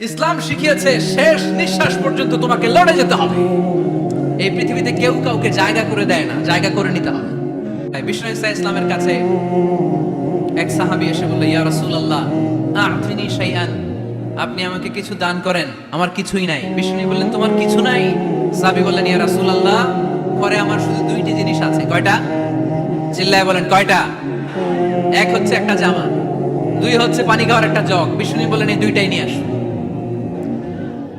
ইসলাম শিখিয়েছে, শেষ নিঃশ্বাস পর্যন্ত তোমাকে লড়ে যেতে হবে। এই পৃথিবীতে কেউ কাউকে জায়গা করে দেয় না, জায়গা করে নিতে হবে। বিষ্ণু ইসা ইসলামের কাছে এক সাহাবি এসে বলল, ইয়া রাসূলুল্লাহ আ'তিনি শাইআন, আপনি আমাকে কিছু দান করেন, আমার কিছুই নাই। বিষ্ণু বললেন, তোমার কিছু নাই? সাহাবি বললেন, ইয়া রাসূলুল্লাহ পরে আমার শুধু দুইটি জিনিস আছে, কয়টা? চিল্লায় বলেন, কয়টা? এক হচ্ছে একটা জামা, দুই হচ্ছে পানি খাওয়ার একটা জগ। বিষ্ণু বললেন, এই দুইটাই নিয়ে আসো।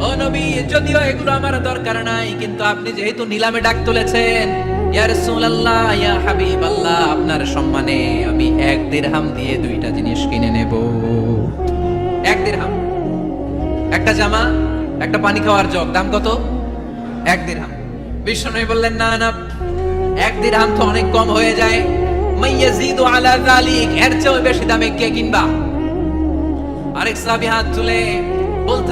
ও নবী, যদিও এগুলো আমার দরকার নাই, কিন্তু আপনি যেহেতু নিলামে ডাক তুলেছেন, ইয়া রাসূলুল্লাহ, ইয়া হাবিবাল্লাহ, আপনার সম্মানে আমি এক দিরহাম দিয়ে দুইটা জিনিস কিনে নেব। এক দিরহাম। একটা জামা, একটা পানি খাওয়ার জগ, দাম কত? এক দিরহাম। বিষ্ণু বললেন, না না, এক দিরহাম তো অনেক কম হয়ে যায়। মাইয়াজিদু আলা যালিক, এর চেয়েও বেশি দামে কে কিনবা? আরেক সাহাবী হাত তুলে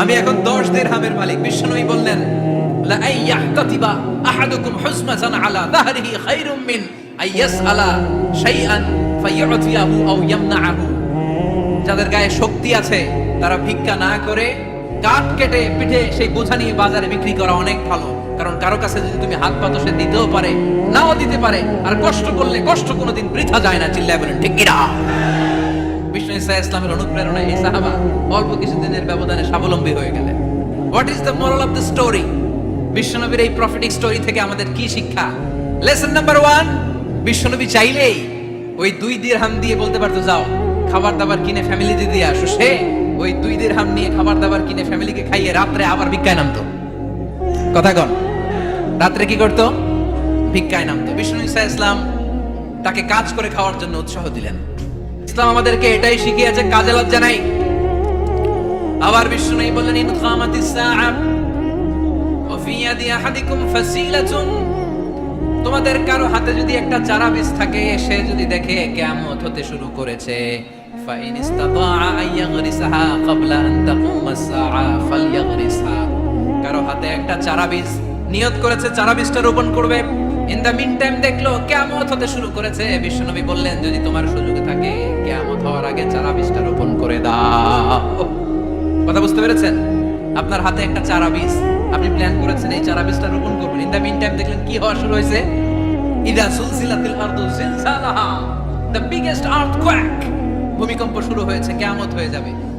আমি এখন দশ দিরহামের মালিক। বিষ্ণুই বললেন যাদের গায়ে শক্তি আছে, তারা ভিক্ষা না করে কাঠ কেটে পিঠে সেই বোঝা নিয়ে বাজারে বিক্রি করা অনেক ভালো। কারণ কারও কাছে যদি তুমি হাত পাতো সে দিতেও পারে, নাও দিতে পারে, আর কষ্ট করলে কষ্ট কোনোদিন বৃথা যায় না, চিল্লায় বলেন, ঠিক কিনা বিষ্ণু ইসা ইসলামের অনুপ্রেরণা এই সাহাবা অল্প কিছুদিনের ব্যবধানে স্বাবলম্বী হয়ে গেলেন। What is the of the story বিশ্বনবীর এই প্রফিটিক স্টোরি থেকে আমাদের কি শিক্ষা? লেসন নাম্বার ওয়ান বিশ্বনবী চাইলেই ওই দুই দিরহাম দিয়ে বলতে পারতো, যাও খাবার দাবার কিনে ফ্যামিলি দিয়ে আসো। সে ওই দুই নিয়ে খাবার দাবার কিনে ফ্যামিলিকে খাইয়ে রাত্রে আবার ভিক্ষায় নামতো। কথা কন, রাত্রে কি করতো? ভিক্ষায় নামতো। বিষ্ণু ইসা ইসলাম তাকে কাজ করে খাওয়ার জন্য উৎসাহ দিলেন। ইসলাম আমাদেরকে এটাই শিখিয়েছে, কাজে লজ্জা নাই। আবার বিষ্ণু নেই বললেন, ইন ফাসিলাতুন। তোমাদের কারও হাতে যদি একটা চারা বীজ থাকে, সে যদি দেখে হতে শুরু করেছে। কারও হাতে একটা চারা বীজ নিয়ত করেছে, চারা বীজটা রোপণ করবে। ইন দা মিন টাইম দেখল কিয়ামত হতে শুরু করেছে। বিশ্বনবী বললেন, যদি তোমার সুযোগ থাকে, কিয়ামত হওয়ার আগে চারা বীজটা রোপণ করে দাও। কথা বুঝতে পেরেছেন? আপনার হাতে একটা চারা বীজ আপনি প্ল্যান করেছেন এই চারা বীজটা রোপণ করবেন। ইন দা মিন টাইম দেখলেন কি হওয়া শুরু হয়েছে? ইদা সুলসিলাতিল আরদু জিলজালাহা দ্য বিগেস্ট আর্থকোয়েক ভূমিকম্প শুরু হয়েছে, কিয়ামত হয়ে যাবে।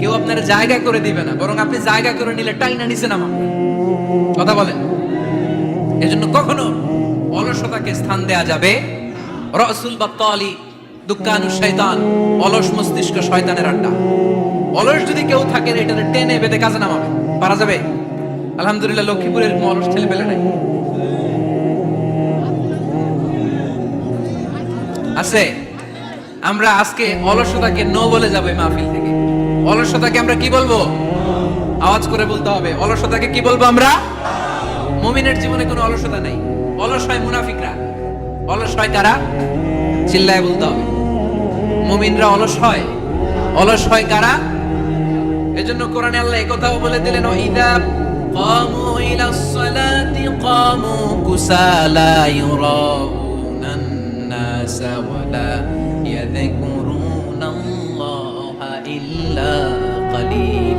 কেউ আপনার জায়গা করে দিবে না, বরং আপনি জায়গা করে নিলে টাইনা নিচে নামা কথা বলেন? এজন্য কখনো অলসতাকে স্থান দেয়া যাবে? রসুল বা তলি অলস মস্তিষ্ক শয়তানের আড্ডা। অলস যদি কেউ থাকে এটা টেনে বেঁধে কাজে নামাবে। পারা যাবে? আলহামদুলিল্লাহ, লক্ষ্মীপুরের অলস ছেলে পেলে নাই? আছে। আমরা আজকে অলসতাকে নো বলে যাব মাহফিল থেকে। অলসতাকে আমরা কি বলবো আওয়াজ করে বলতে হবে অলসতাকে কি বলবো আমরা মুমিনের জীবনে কোনো অলসতা নেই অলস হয় মুনাফিকরা অলস হয় কারা চিল্লায় বলতে হবে মুমিনরা অলস হয় অলস হয় কারা এজন্য কোরআনে আল্লাহ এই কথাও বলে দিলেন ইদা قاموا إلى الصلاة قاموا كسالى يراءون الناس ولا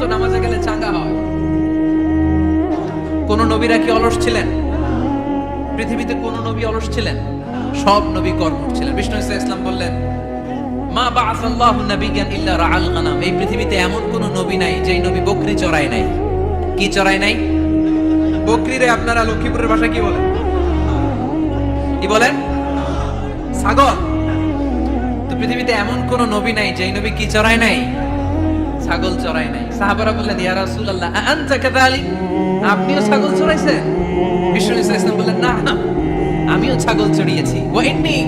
মুমিন নামাজে গেলে চাঙ্গা হয়। কোন নবীরা কি অলস ছিলেন? পৃথিবীতে কোন নবী অলস ছিলেন? সব নবী কর্মঠ ছিলেন। বিষ্ণু ইসা ইসলাম বললেন, মা বাআসাল্লাহু নাবিয়ান ইল্লা এই পৃথিবীতে এমন কোন নবী নাই, যেই নবী বকরি চড়ায় নাই। কি চড়ায় নাই? বকরিরে আপনারা লক্ষ্মীপুরের ভাষায় কি বলেন? কি বলেন? ছাগল। তো পৃথিবীতে এমন কোন নবী নাই, যেই নবী কি চড়ায় নাই? ছাগল চড়ায় নাই। সাহাবারা বললেন, ইয়া রাসূলুল্লাহ আনতা কাযালিক? আপনিও ছাগল চড়াইছেন? বিষ্ণু ইসা ইসলাম বললেন, না, আমিও ছাগল চড়িয়েছি। ওয়া ইন্নী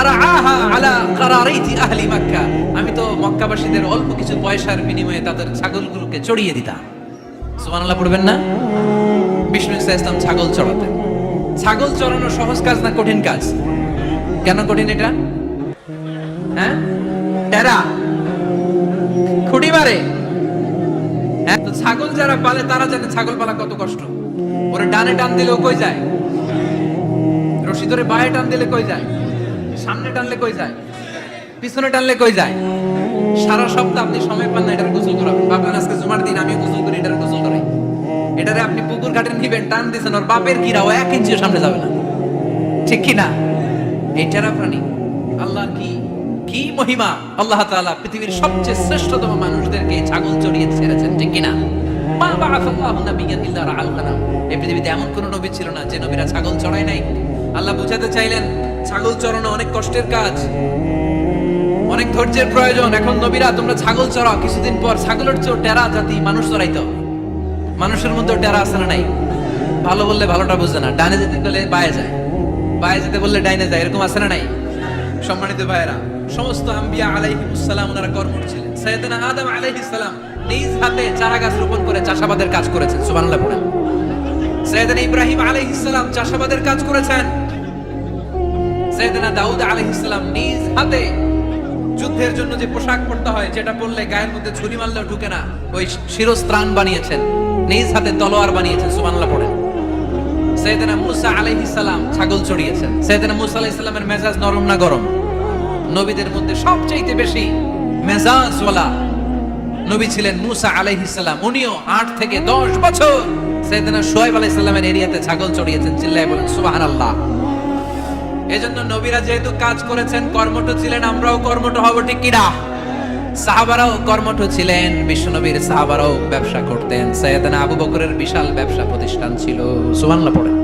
আরআহা আলা কারারাইতি আহলি মক্কা। আমি তো মক্কাবাসীদের অল্প কিছু পয়সার বিনিময়ে তাদের ছাগলগুলোকে চড়িয়ে দিতাম। সুবহানাল্লাহ পড়বেন না? বিষ্ণু ইসা ইসলাম ছাগল চড়াতেন। ছাগল চড়ানো সহজ কাজ না কঠিন কাজ? কেন কঠিন এটা? হ্যাঁ? টেরা মারে হ্যাঁ ছাগল যারা পালে, তারা জানে ছাগল পালা কত কষ্ট? ওরে ডানে টান দিলেও কই যায়? রশি ধরে বায়ে টান দিলে কই যায়? সামনে টানলে কই যায়? পিছনে টানলে কই যায়? সারা সপ্তাহ আপনি সময় পান না এটার গোসল করাবেন ভাবলেন আজকে জুমার দিন আমি গোসল করি, এটার গোসল করাই এটারে আপনি পুকুর ঘাটে নিবেন, টান দিছেন, ওর বাপের কিরা ও এক ইঞ্চিও সামনে যাবে না। ঠিক কি না? এই টেরা প্রাণী আল্লাহর কি কি মহিমা? আল্লাহ তাআলা পৃথিবীর সবচেয়ে শ্রেষ্ঠতম মানুষদেরকে ছাগল চড়িয়ে ছেড়েছেন, ঠিক কি না মা বাআসাল্লাহু নাবিয়ান ইল্লা রাআল গানাম এই পৃথিবীতে এমন কোন নবী ছিল না যে নবীরা ছাগল চড়ায় নাই। আল্লাহ বুঝাতে চাইলেন, ছাগল চড়ানো অনেক কষ্টের কাজ, অনেক ধৈর্যের প্রয়োজন। এখন নবীরা, তোমরা ছাগল চড়াও, কিছুদিন পর ছাগলের চেয়েও টেরা জাতি মানুষ চড়াইতো। মানুষের মধ্যেও টেরা আছে না নাই? ভালো বললে ভালোটা বুঝে না, ডানে যেতে গেলে বায়ে যায়। বায়ে যেতে বললে ডাইনে যায়, এরকম আছে না নাই? সম্মানিত ভাইয়েরা সমস্ত আম্বিয়া আলাইহিমুসসালাম ওনারা কর্মঠ ছিলেন সৈয়দনা আদম আলাইহিস সালাম নিজ হাতে চারা গাছ রোপণ করে চাষাবাদের কাজ করেছেন, সুবহানাল্লাহ পড়েন। সৈয়দনা ইব্রাহিম আলাইহিস সালাম চাষাবাদের কাজ করেছেন। সৈয়দনা দাউদ আলাইহিস সালাম নিজ হাতে যুদ্ধের জন্য যে পোশাক পরতে হয়, যেটা পরলে গায়ের মধ্যে ছুরি মারলেও ঢুকে না, ওই শিরস্ত্রাণ বানিয়েছেন, নিজ হাতে তলোয়ার বানিয়েছেন, সুবহানাল্লাহ পড়েন। সৈয়দনা মুসা আলাইহিস সালাম ছাগল চড়িয়েছেন। সৈয়দনা মুসা আলাইহিস সালামের মেজাজ নরম না গরম? নবীদের মধ্যে সবচাইতে বেশি মেজাজওয়ালা নবী ছিলেন মুসা আলাইহিস সালাম। উনিও আট থেকে দশ বছর সৈয়দনা সোহেব আলাইহিস এরিয়াতে ছাগল চড়িয়েছেন, চিল্লায় বলেন, সুবহানাল্লাহ। এজন্য নবীরা যেহেতু কাজ করেছেন, কর্মঠ ছিলেন, আমরাও কর্মঠ হব, ঠিক কিনা? সাহাবারাও কর্মঠ ছিলেন, বিশ্বনবীর সাহাবারাও ব্যবসা করতেন, সৈয়দনা আবু বকরের বিশাল ব্যবসা প্রতিষ্ঠান ছিল। সুবহানাল্লাহ পড়ে